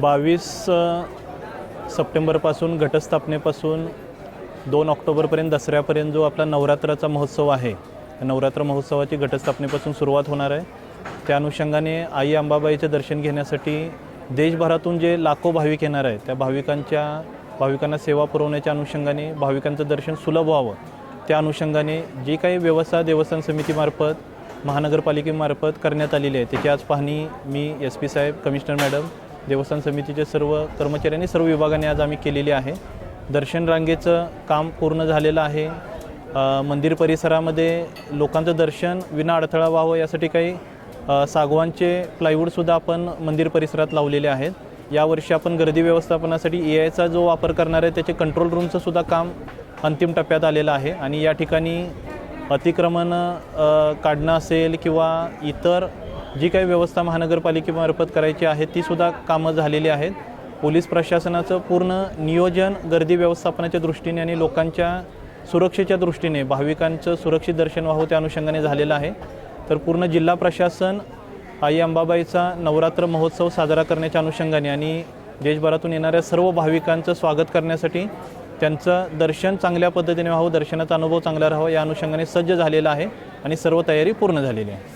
बावीस सप्टेंबरपासून घटस्थापनेपासून दोन ऑक्टोबरपर्यंत दसऱ्यापर्यंत जो आपला नवरात्राचा महोत्सव आहे नवरात्र महोत्सवाची घटस्थापनेपासून सुरुवात होणार आहे. त्या अनुषंगाने आई अंबाबाईचे दर्शन घेण्यासाठी देशभरातून जे लाखो भाविक येणार आहेत त्या भाविकांच्या भाविकांना सेवा पुरवण्याच्या अनुषंगाने भाविकांचं दर्शन सुलभ व्हावं. त्या अनुषंगाने जी काही व्यवस्था देवस्थान समितीमार्फत महानगरपालिकेमार्फत करण्यात आलेली आहे त्याची आज पाहणी मी एस पी साहेब कमिशनर मॅडम देवस्थान समितीचे सर्व कर्मचाऱ्यांनी सर्व विभागाने आज आम्ही केलेली आहे. दर्शन रांगेचं काम पूर्ण झालेलं आहे. मंदिर परिसरामध्ये लोकांचं दर्शन विना अडथळा व्हावं यासाठी काही सागवानचे प्लायवूडसुद्धा आपण मंदिर परिसरात लावलेले आहेत. यावर्षी आपण गर्दी व्यवस्थापनासाठी ए आयचा जो वापर करणार आहे त्याचे कंट्रोल रूमचं सुद्धा काम अंतिम टप्प्यात आलेलं आहे. आणि या ठिकाणी अतिक्रमण काढणं असेल किंवा इतर जी काही व्यवस्था महानगरपालिकेमार्फत करायची आहे ती सुद्धा कामं झालेली आहेत. पोलीस प्रशासनाचं पूर्ण नियोजन गर्दी व्यवस्थापनाच्या दृष्टीने आणि लोकांच्या सुरक्षेच्या दृष्टीने भाविकांचं सुरक्षित दर्शन व्हावं त्या अनुषंगाने झालेलं आहे. तर पूर्ण जिल्हा प्रशासन आई अंबाबाईचा नवरात्र महोत्सव साजरा करण्याच्या अनुषंगाने आणि देशभरातून येणाऱ्या सर्व भाविकांचं स्वागत करण्यासाठी त्यांचं दर्शन चांगल्या पद्धतीने व्हावं दर्शनाचा अनुभव चांगला राहावा या अनुषंगाने सज्ज झालेला आहे आणि सर्व तयारी पूर्ण झालेली आहे.